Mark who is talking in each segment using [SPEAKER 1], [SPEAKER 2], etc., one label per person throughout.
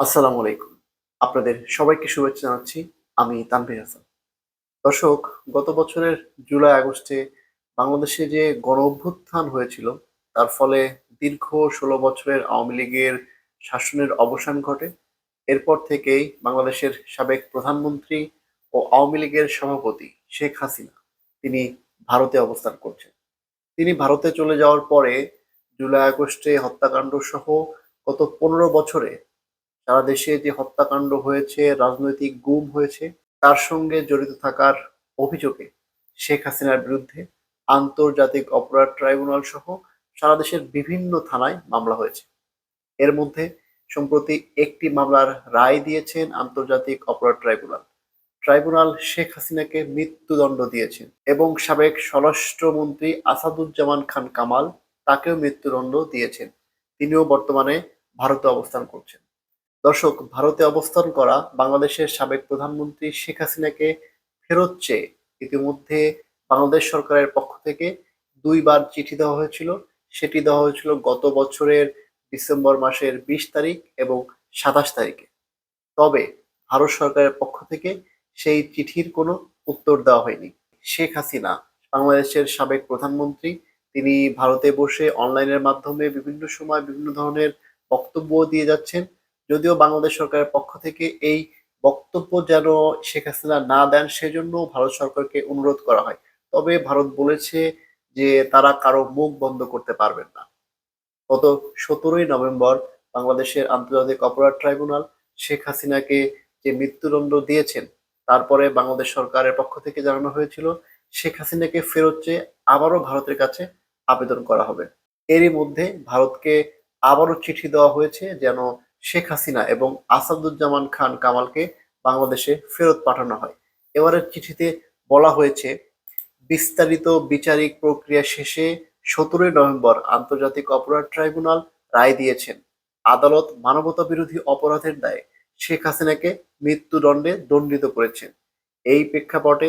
[SPEAKER 1] আসসালামু আলাইকুম। আপনাদের সবাইকে শুভেচ্ছা জানাচ্ছি। আমি তানভীর হাসান। দর্শক, গত বছরের জুলাই, আগস্টে বাংলাদেশে যে গণ অভ্যুত্থান হয়েছিল, তার ফলে দীর্ঘ ষোলো বছরের আওয়ামী লীগের শাসনের অবসান ঘটে। এরপর থেকেই বাংলাদেশের সাবেক প্রধানমন্ত্রী ও আওয়ামী লীগের সভাপতি শেখ হাসিনা, তিনি ভারতে অবস্থান করছেন। তিনি ভারতে চলে যাওয়ার পরে জুলাই, আগস্টে হত্যাকাণ্ড সহ গত পনেরো বছরে সারা দেশে যে হত্যাকাণ্ড হয়েছে, রাজনৈতিক গুম হয়েছে, তার সঙ্গে জড়িত থাকার অভিযোগে শেখ হাসিনার বিরুদ্ধে আন্তর্জাতিক অপরাধ ট্রাইব্যুনাল সহ সারা দেশের বিভিন্ন থানায় মামলা হয়েছে। এর মধ্যে সম্প্রতি একটি মামলার রায় দিয়েছেন আন্তর্জাতিক অপরাধ ট্রাইব্যুনাল। ট্রাইব্যুনাল শেখ হাসিনাকে মৃত্যুদণ্ড দিয়েছেন এবং সাবেক স্বরাষ্ট্রমন্ত্রী আসাদুজ্জামান খান কামাল তাকেও মৃত্যুদণ্ড দিয়েছেন। তিনিও বর্তমানে ভারতে অবস্থান করছেন। দর্শক, ভারতে অবস্থান করা বাংলাদেশের সাবেক প্রধানমন্ত্রী শেখ হাসিনাকে ফেরত চেয়ে ইতিমধ্যে বাংলাদেশ সরকারের পক্ষ থেকে দুইবার চিঠি দেওয়া হয়েছিল। সেটি দেওয়া হয়েছিল গত বছরের ডিসেম্বর মাসের বিশ তারিখ এবং সাতাশ তারিখে। তবে ভারত সরকারের পক্ষ থেকে সেই চিঠির কোনো উত্তর দেওয়া হয়নি। শেখ হাসিনা, বাংলাদেশের সাবেক প্রধানমন্ত্রী, তিনি ভারতে বসে অনলাইনের মাধ্যমে বিভিন্ন সময় বিভিন্ন ধরনের বক্তব্য দিয়ে যাচ্ছেন। যদিও বাংলাদেশ সরকারের পক্ষ থেকে এই বক্তব্য যেন শেখ হাসিনা না দেন, সেজন্য ভারত সরকারকে অনুরোধ করা হয়। তবে ভারত বলেছে যে তারা কারও মুখ বন্ধ করতে পারবেন না। গত সতেরোই নভেম্বর বাংলাদেশের আন্তর্জাতিক অপরাধ ট্রাইব্যুনাল শেখ হাসিনাকে যে মৃত্যুদণ্ড দিয়েছেন, তারপরে বাংলাদেশ সরকারের পক্ষ থেকে জানানো হয়েছিল, শেখ হাসিনাকে ফেরত চেয়ে আবারও ভারতের কাছে আবেদন করা হবে। এরই মধ্যে ভারতকে আবারও চিঠি দেওয়া হয়েছে যেন শেখ হাসিনা এবং আসাদুজ্জামান খান কামালকে বাংলাদেশে ফেরত পাঠানো হয়। এবারের চিঠিতে বলা হয়েছে, বিস্তারিত বিচারিক প্রক্রিয়া শেষে সতেরোই নভেম্বর আন্তর্জাতিক অপরাধ ট্রাইব্যুনাল রায় দিয়েছেন। আদালত মানবতা বিরোধী অপরাধের দায়ে শেখ হাসিনাকে মৃত্যুদণ্ডে দণ্ডিত করেছেন। এই প্রেক্ষাপটে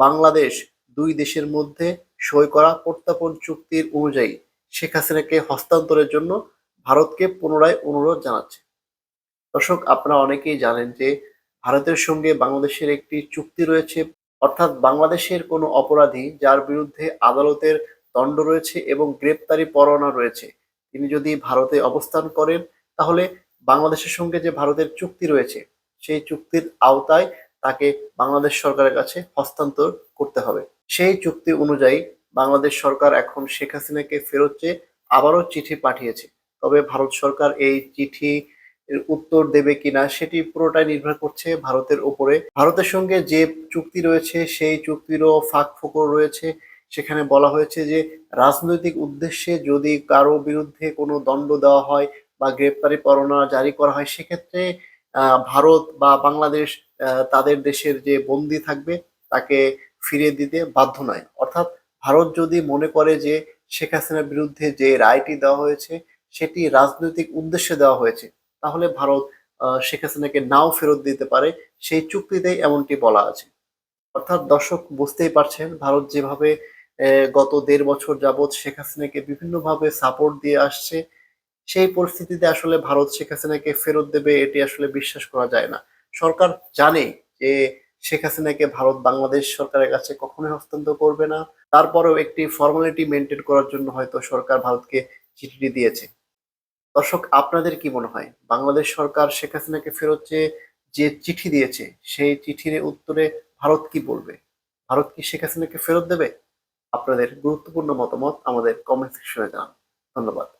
[SPEAKER 1] বাংলাদেশ দুই দেশের মধ্যে সই করা প্রত্যাপন চুক্তির অনুযায়ী শেখ হাসিনাকে হস্তান্তরের জন্য ভারতকে পুনরায় অনুরোধ জানাচ্ছে। দর্শক, আপনারা অনেকেই জানেন যে ভারতের সঙ্গে বাংলাদেশের একটি চুক্তি রয়েছে। অর্থাৎ বাংলাদেশের কোনো অপরাধী যার বিরুদ্ধে আদালতের দণ্ড রয়েছে এবং গ্রেপ্তারি পরোয়ানা রয়েছে। তিনি যদি ভারতে অবস্থান করেন, তাহলে বাংলাদেশের সঙ্গে যে ভারতের চুক্তি রয়েছে, সেই চুক্তির আওতায় তাকে বাংলাদেশ সরকারের কাছে হস্তান্তর করতে হবে। সেই চুক্তি অনুযায়ী বাংলাদেশ সরকার এখন শেখ হাসিনাকে ফেরত চেয়ে আবারও চিঠি পাঠিয়েছে। তবে ভারত সরকার এই চিঠি এর উত্তর দেবে কিনা সেটি পুরোটাই নির্ভর করছে ভারতের উপরে। ভারতের সঙ্গে যে চুক্তি রয়েছে, সেই চুক্তিরও ফাঁক ফোকর রয়েছে। সেখানে বলা হয়েছে যে, রাজনৈতিক উদ্দেশ্যে যদি কারও বিরুদ্ধে কোনো দণ্ড দেওয়া হয় বা গ্রেপ্তারি পরোয়ানা জারি করা হয়, সেক্ষেত্রে ভারত বা বাংলাদেশ তাদের দেশের যে বন্দি থাকবে, তাকে ফিরিয়ে দিতে বাধ্য নয়। অর্থাৎ ভারত যদি মনে করে যে শেখ হাসিনার বিরুদ্ধে যে রায়টি দেওয়া হয়েছে, সেটি রাজনৈতিক উদ্দেশ্যে দেওয়া হয়েছে তাহলে ভারত শেখ হাসিনাকে নাও ফেরত দিতে পারে, সেই চুক্তিতেই এমনটি বলা আছে। অর্থাৎ দর্শক বুঝতেই পারছেন, ভারত যেভাবে গত দেড় বছর যাবৎ শেখ হাসিনাকে বিভিন্নভাবে সাপোর্ট দিয়ে আসছে, সেই পরিস্থিতিতে আসলে ভারত শেখ হাসিনাকে ফেরত দেবে, এটি আসলে বিশ্বাস করা যায় না। সরকার জানে যে শেখ হাসিনাকে ভারত বাংলাদেশ সরকারের কাছে কখনোই হস্তান্তর করবে না, তারপরেও একটি ফর্মালিটি মেনটেন করার জন্য হয়তো সরকার ভারতকে চিঠিটি দিয়েছে। দর্শক, আপনাদের কি মনে হয়? বাংলাদেশ সরকার শেখ হাসিনাকে ফেরত চেয়ে যে চিঠি দিয়েছে, সেই চিঠির উত্তরে ভারত কি বলবে? ভারত কি শেখ হাসিনাকে ফেরত দেবে? আপনাদের গুরুত্বপূর্ণ মতামত আমাদের কমেন্ট সেকশনে জানান। ধন্যবাদ।